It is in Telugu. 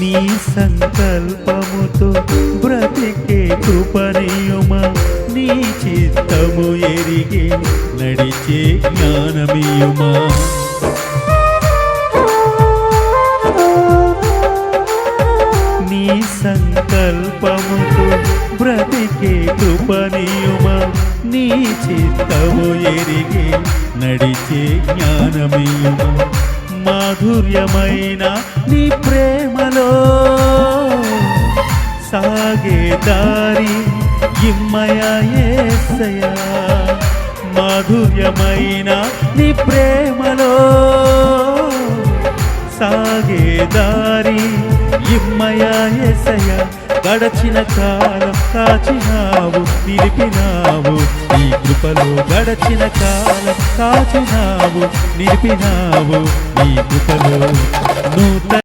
నీ సంకల్పముతో బ్రతికే కృపణీయుమా నీ చిత్తము ఎరిగే నడిచే జ్ఞానమీయుమా. నీ సంకల్పముతో బ్రతికే కృపణీయుమా నీ చిత్తము ఎరిగే నడిచే జ్ఞానమీయుమా. మాధుర్యమైన నీ ప్రేమలో సాగే దారి ఇమ్మయా ఏసయా. మాధుర్యమైన నీ ప్రేమలో సాగే దారి ఇమ్మయా యేసయ్య గడచిన కాలం కాచినావు నిలిపినావు. నీ కృపలో గడచిన కాలం కాచినావు నిలిపినావు. నీ కృపలో నూతన